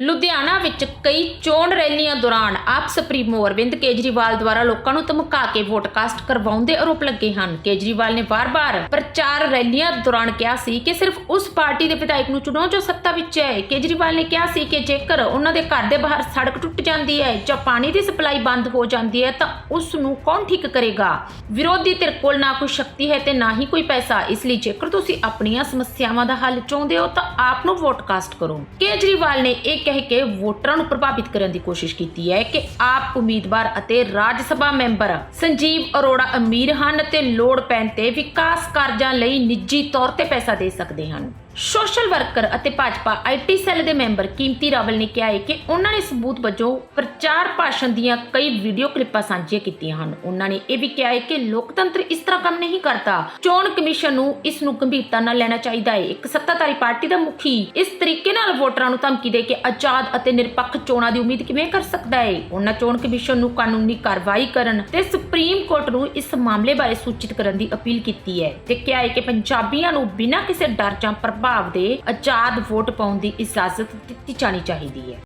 ਲੁਧਿਆਣਾ ਵਿੱਚ ਕਈ ਚੋਣ ਰੈਲੀਆਂ ਦੌਰਾਨ ਆਪ ਸੁਪਰੀਮੋ ਅਰਵਿੰਦ ਕੇਜਰੀਵਾਲ ਦੁਆਰਾ ਲੋਕਾਂ ਨੂੰ ਧਮਕਾ ਕੇ ਵੋਟ ਕਾਸਟ ਕਰਵਾਉਣ ਦੇ ਆਰੋਪ ਲੱਗੇ ਹਨ। ਕੇਜਰੀਵਾਲ ਨੇ ਵਾਰ-ਵਾਰ ਪ੍ਰਚਾਰ ਰੈਲੀਆਂ ਦੌਰਾਨ ਕਿਹਾ ਸੀ ਕਿ ਸਿਰਫ ਉਸ ਪਾਰਟੀ ਦੇ ਵਿਧਾਇਕ ਨੂੰ ਚੁਣੋ ਜੋ ਸੱਤਾ ਵਿੱਚ ਹੈ। ਕੇਜਰੀਵਾਲ ਨੇ ਕਿਹਾ ਸੀ ਕਿ ਜੇਕਰ ਉਹਨਾਂ ਦੇ ਘਰ ਦੇ ਬਾਹਰ ਸੜਕ ਟੁੱਟ ਜਾਂਦੀ ਹੈ ਜਾਂ ਪਾਣੀ ਦੀ ਸਪਲਾਈ ਬੰਦ ਹੋ ਜਾਂਦੀ ਹੈ ਤਾਂ ਉਸ ਨੂੰ ਕੌਣ ਠੀਕ ਕਰੇਗਾ? ਵਿਰੋਧੀ ਧਿਰ ਕੋਲ ਨਾ ਕੋਈ ਸ਼ਕਤੀ ਹੈ ਤੇ ਨਾ ਹੀ ਕੋਈ ਪੈਸਾ। ਇਸ ਲਈ ਜੇਕਰ ਤੁਸੀਂ ਆਪਣੀਆਂ ਸਮੱਸਿਆਵਾਂ ਦਾ ਹੱਲ ਚਾਹੁੰਦੇ ਹੋ ਤਾਂ ਆਪ ਨੂੰ ਵੋਟ ਕਾਸਟ ਕਰੋ। ਕੇਜਰੀਵਾਲ ਨੇ ਇਹ ਕਹਿ ਕੇ ਵੋਟਰਾਂ ਨੂੰ ਪ੍ਰਭਾਵਿਤ ਕਰਨ ਦੀ ਕੋਸ਼ਿਸ਼ ਕੀਤੀ ਹੈ ਕਿ ਆਪ ਉਮੀਦਵਾਰ ਅਤੇ ਰਾਜ ਸਭਾ ਮੈਂਬਰ ਸੰਜੀਵ ਅਰੋੜਾ ਅਮੀਰ ਹਨ ਤੇ ਲੋੜ ਪੈਣ ਤੇ ਵਿਕਾਸ ਕਾਰਜਾਂ ਲਈ ਨਿੱਜੀ ਤੌਰ ਤੇ ਪੈਸਾ ਦੇ ਸਕਦੇ ਹਨ। ਸੋਸ਼ਲ ਵਰਕਰ ਅਤੇ ਭਾਜਪਾ ਆਈਟੀ ਸੈੱਲ ਦੇ ਮੈਂਬਰ ਕੀਮਤੀ ਰਾਵਲ ਨੇ ਕਿਹਾ ਹੈ ਕਿ ਉਹਨਾਂ ਨੇ ਸਬੂਤ ਵਜੋਂ ਪ੍ਰਚਾਰ ਭਾਸ਼ਣ ਦੀਆਂ ਕਈ ਵੀਡੀਓ ਕਲਿੱਪਾਂ ਸਾਂਝੀਆਂ ਕੀਤੀਆਂ ਹਨ। ਉਹਨਾਂ ਨੇ ਇਹ ਵੀ ਕਿਹਾ ਹੈ ਕਿ ਲੋਕਤੰਤਰ ਇਸ ਤਰ੍ਹਾਂ ਕੰਮ ਨਹੀਂ ਕਰਦਾ। ਚੋਣ ਕਮਿਸ਼ਨ ਨੂੰ ਇਸ ਨੂੰ ਗੰਭੀਰਤਾ ਨਾਲ ਲੈਣਾ ਚਾਹੀਦਾ ਹੈ। ਇੱਕ ਸੱਤਾਧਾਰੀ ਪਾਰਟੀ ਦਾ ਮੁਖੀ ਇਸ ਤਰੀਕੇ ਨਾਲ ਵੋਟਰਾਂ ਨੂੰ ਧਮਕੀ ਦੇ ਕੇ ਆਜ਼ਾਦ ਅਤੇ ਨਿਰਪੱਖ ਚੋਣਾਂ ਦੀ ਉਮੀਦ ਕਿਵੇਂ ਕਰ ਸਕਦਾ ਹੈ? ਉਹਨਾਂ ਚੋਣ ਕਮਿਸ਼ਨ ਨੂੰ ਕਾਨੂੰਨੀ ਕਾਰਵਾਈ ਕਰਨ ਤੇ ਸੁਪਰੀਮ ਕੋਰਟ ਨੂੰ ਇਸ ਮਾਮਲੇ ਬਾਰੇ ਸੂਚਿਤ ਕਰਨ ਦੀ ਅਪੀਲ ਕੀਤੀ ਹੈ ਤੇ ਕਿਹਾ ਹੈ ਕਿ ਪੰਜਾਬੀਆਂ ਨੂੰ ਬਿਨਾਂ ਕਿਸੇ ਡਰ ਜਾਂ ਪ੍ਰਭਾਵ ਦੇ ਆਜ਼ਾਦ ਵੋਟ ਪਾਉਣ ਦੀ ਇਜਾਜ਼ਤ ਦਿੱਤੀ ਜਾਣੀ ਚਾਹੀਦੀ ਹੈ।